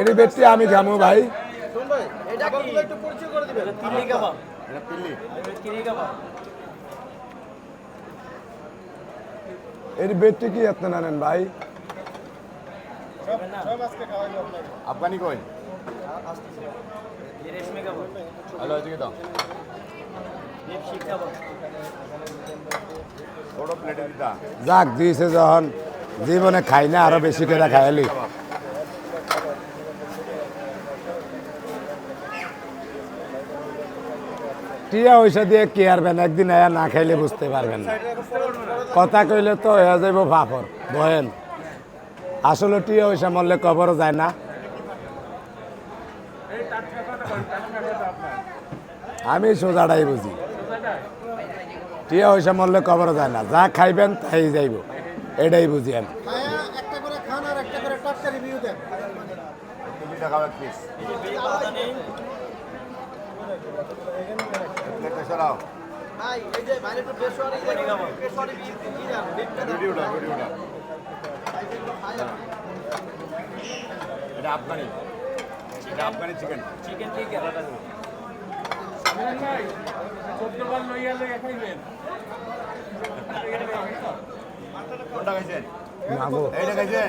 এটি বেটটি আমি খামু ভাই। শুন ভাই এটা কি? একটু পরিচয় করে দিবেন। তিল্লি কাবাব। এটা পিল্লি কিরি কাবাব। এর বেটটি কি এত নেন ভাই? সব আজকে খাওয়াইবো আপনাকে। আফগানি কই? এই রেশমি কাবাব। হ্যালো এদিকে দাও। এই কাবাব। বড় প্লেটে দিতা। যাক দিয়েছে যখন। জীবনে খাই না আরও বেশি করে খাইলি টিয়া পয়সা দিয়ে কি আরবেন একদিন আয়া না খাইলে বুঝতে পারবেন না। কথা কইলে তো হয়ে যাইব ফাফর, বহেন। আসলে টিয়া পয়সা মরলে কবরও যায় না। আমি সোজাটাই বুঝি। টিয়া পয়সা মরলে কবরও যায় না, যা খাইবেন তাই যাইব, এটাই বুঝি আমি খায়া একটা করে খান আর একটা করে টাটকা তুমি দেখাও এক পিস সরাও এটা আফগানি এটা আফগানি চিকেন চিকেন টিকা কোনটা খাইছেন? এইটা খাইছেন?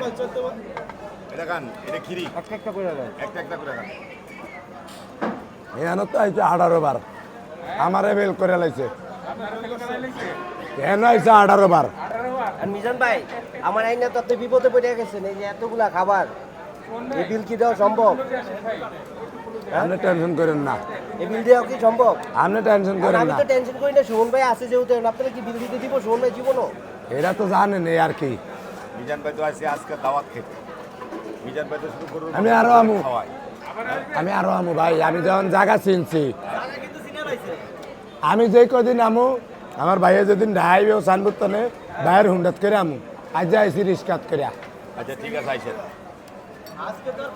এটা খান এটা খিরি। একটা একটা করে দেন একটা একটা করে খান এখানে তো আইছে আঠারো বার। আমারে বেল করে লাইছে। কেন আইছে আঠারো বার। আর মিজান ভাই আমার আইনা তো আপনি বিপদে পড়ে গেছেন এই যে এতগুলা খাবার। এই বিল কি দেওয়া সম্ভব? আপনি টেনশন করেন না। এই বিল দেওয়া কি সম্ভব? আপনি টেনশন আমি তো টেনশন করি না সুমন ভাই আছে যেহেতু আপনারা কি বিল দিতে দিব সুমন ভাই জীবনও? এরা তো জানেন এই আর কি। মিজান ভাই তো আছে আজকে দাওয়াত খেতে মিজান ভাই তো শুরু করুন আমি আরও আমু। আমি আরও আমু ভাই আমি যখন জায়গা চিনছি। আমি যে কদিন আমু আমার ভাইয়ে যেদিন ডাইবে ও সানবুত্তনে ভাইয়ের হুন্ডাত করে আমু। আজ যাইছি রিস্কাত করে আচ্ছা ঠিক আছে আইসে আজকে তো আর